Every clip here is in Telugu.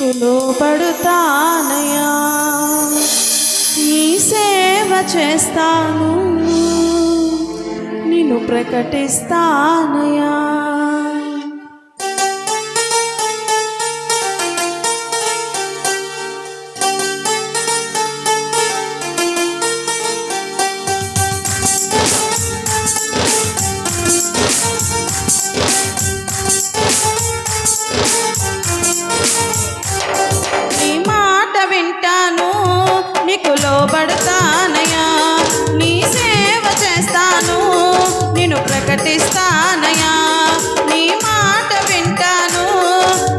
నీకు లోబడుతానయా నీ సేవ చేస్తాను. నిన్ను ప్రకటిస్తానయా ప్రకటిస్తానయా నీ మాట వింటాను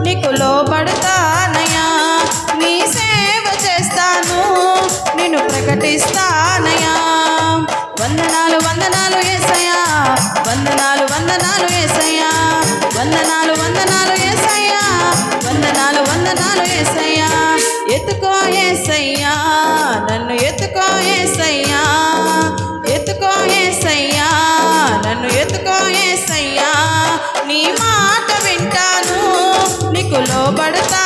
నీకు లోబడతానయా నీ సేవ చేస్తాను నేను ప్రకటిస్తానయా వందనాలు వందనాలు ఏసయా వందనాలు వందనాలు ఏసయా వందనాలు వందనాలు ఏసయా వందనాలు నీకు లోబడతానయా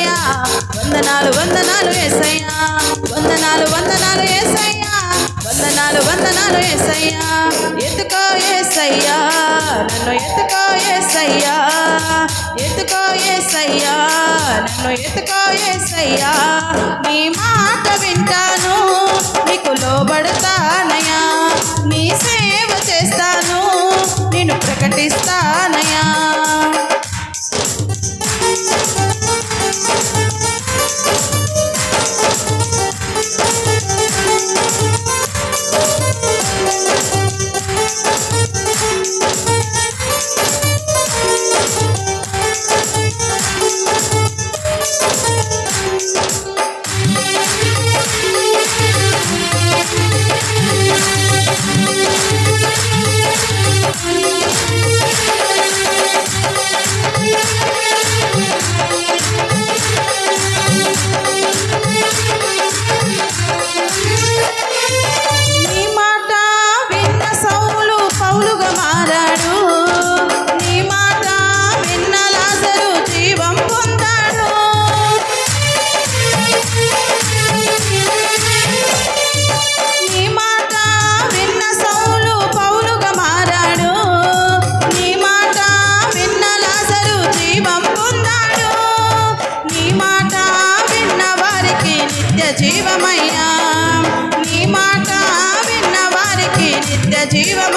ఏసయ్యా. వందనాలు వందనాలు ఏసయ్యా. వందనాలు వందనాలు ఏసయ్యా. వందనాలు వందనాలు ఏసయ్యా. ఎత్తుకో ఏసయ్యా. నన్ను ఎత్తుకో ఏసయ్యా. ఎత్తుకో ఏసయ్యా. నన్ను ఎత్తుకో ఏసయ్యా. నీ మాట వింటాను నీకు లోబడతానయ్యా. నీ సేవ చేస్తాను నేను ప్రకటిస్తాను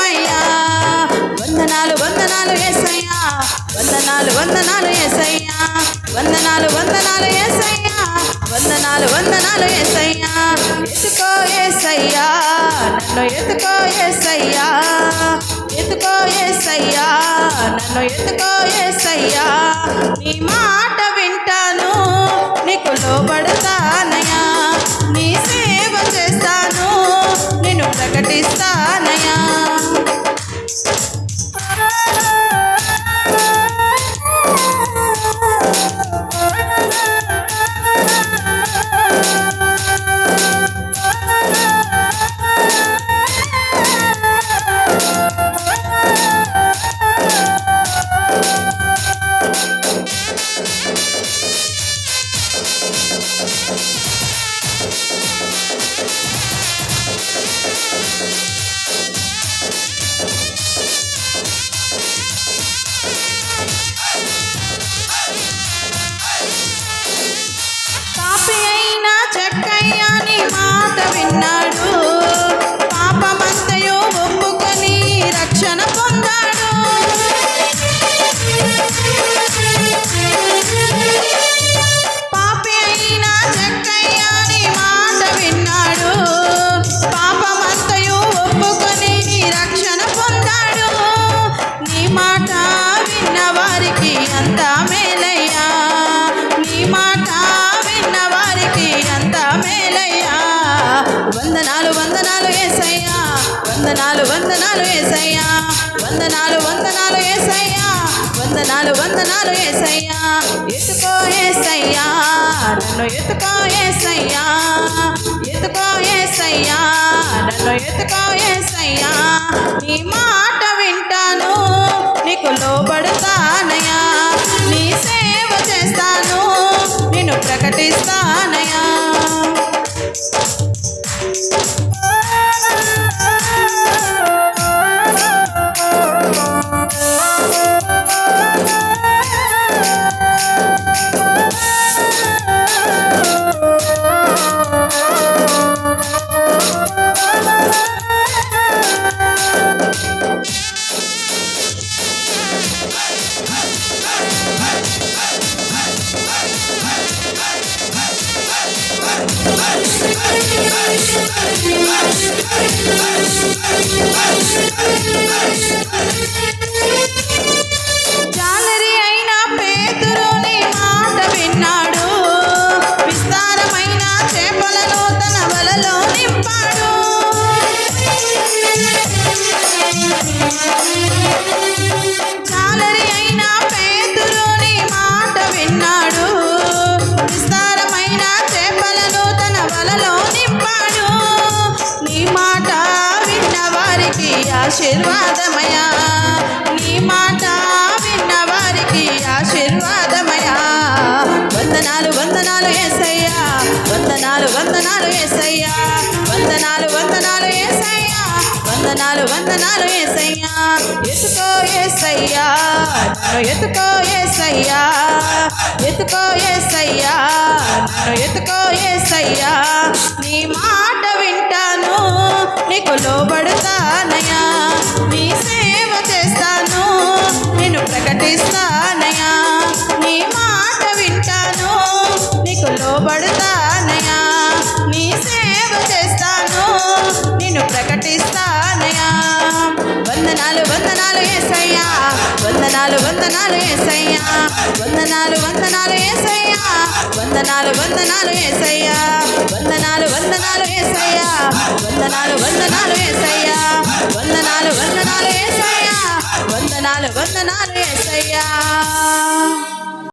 జీవమయ్యా వందనాలు వందనాలు ఏసయ్యా. వందనాలు వందనాలు ఏసయ్యా. వందనాలు వందనాలు ఏసయ్యా. వందనాలు వందనాలు ఏసయ్యా. ఎత్తుకో ఏసయ్యా. నన్ను ఎత్తుకో ఏసయ్యా. ఎత్తుకో ఏసయ్యా. నన్ను ఎత్తుకో ఏసయ్యా. నీ మాట వింటాను నీకు లోబడతానయ్యా. నీ సేవ చేస్తాను నేను ప్రకటిస్తానయ్యా. వందనాలు వందనాలు ఏసయ్యా. వందనాలు వందనాలు ఏసయ్యా. వందనాలు వందనాలు ఏసయ్యా. వందనాలు వందనాలు ఏసయ్యా. ఎత్తుకో ఏసయ్యా. నన్ను ఎత్తుకో ఏసయ్యా. ఎత్తుకో ఏసయ్యా. నన్ను ఎత్తుకో ఏసయ్యా. నీ ఆశీర్వాదమయా. నీ మాట విన్న వారికి ఆశీర్వాదమయా. వందనాలు వందనాలు ఏసయ్యా. వందనాలు వందనాలు ఏసయ్యా. వందనాలు వందనాలు ఏసయ్యా. వందనాలు వందనాలు ఏసయ్యా. ఎత్తుకో ఏసయ్యా. నన్ను ఎత్తుకో ఏసయ్యా. ఎత్తుకో ఏసయ్యా. నన్ను ఎత్తుకో ఏసయ్యా. నీ మాట వింటాను. నీకు లోబడతానయా నీ సే వందనాలు ఏసయ్యా. వందనాలు వందనాలు ఏసయ్యా. వందనాలు వందనాలు ఏసయ్యా. వందనాలు వందనాలు ఏసయ్యా. వందనాలు వందనాలు ఏసయ్యా. వందనాలు వందనాలు ఏసయ్యా. వందనాలు వందనాలు ఏసయ్యా.